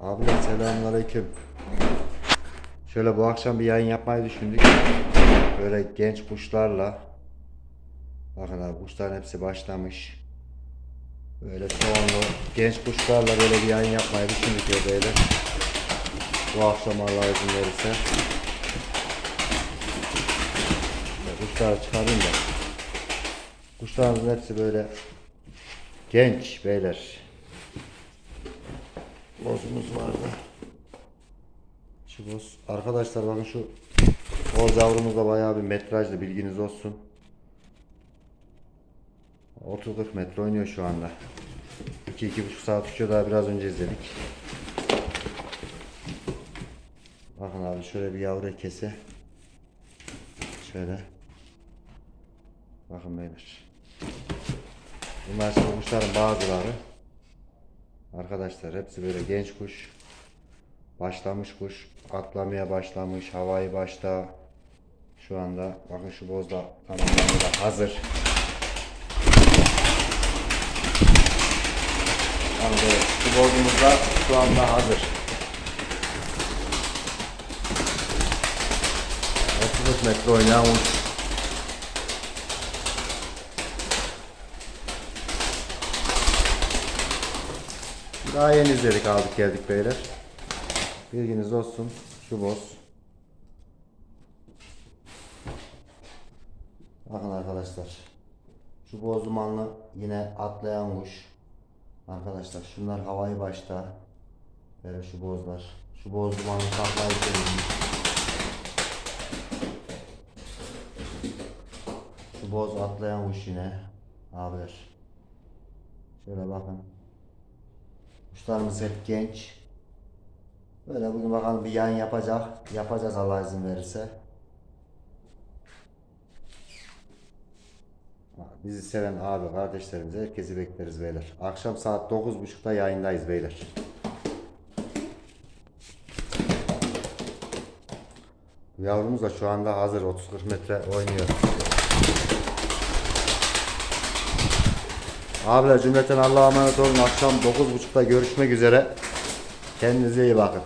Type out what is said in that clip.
Abiler selamünaleyküm. Şöyle bu akşam bir yayın yapmayı düşündük. Böyle genç kuşlarla. Bakın abi kuşların hepsi başlamış. Böyle çoğunluğu genç kuşlarla böyle bir yayın yapmayı düşündük ya böyle. Bu akşam Allah izin verirse. Ya Kuşları çıkarayım da. Kuşlarımızın hepsi böyle genç beyler. Bozumuz vardı. Şu boz. Arkadaşlar bakın şu boz yavrumuz da bayağı bir metrajlı bilginiz olsun. 30-40 metre oynuyor şu anda. 2-2,5 saat uçuyor daha biraz önce izledik. Bakın abi şöyle bir yavru kese. Şöyle. Bakın beyler. Bunlar şimdi kuşların bazıları. Arkadaşlar hepsi böyle genç kuş. Başlamış kuş. Atlamaya başlamış. Havayı başta. Şu anda bakın şu boz da tamamlanıyor hazır. Böyle şu bozumuz da şu anda hazır. 30 metre oynayan kuş. Daha yeni izledik aldık geldik beyler. Bilginiz olsun. Şu boz. Bakın arkadaşlar. Şu boz dumanlı yine atlayan kuş. Arkadaşlar şunlar havayı başta. Böyle şu bozlar. Şu boz dumanlı çevirmiş. Şu boz atlayan kuş yine. Abiler. Şöyle bakın. Kuşlarımız hep genç. Böyle bugün bakalım bir yayın yapacak. Yapacağız Allah izin verirse. Bizi seven abi kardeşlerimize herkesi bekleriz beyler. Akşam saat 9.30'da yayındayız beyler. Yavrumuz da şu anda hazır 30-40 metre oynuyor. Abiler cümleten Allah'a emanet olun. Akşam 9.30'da görüşmek üzere. Kendinize iyi bakın.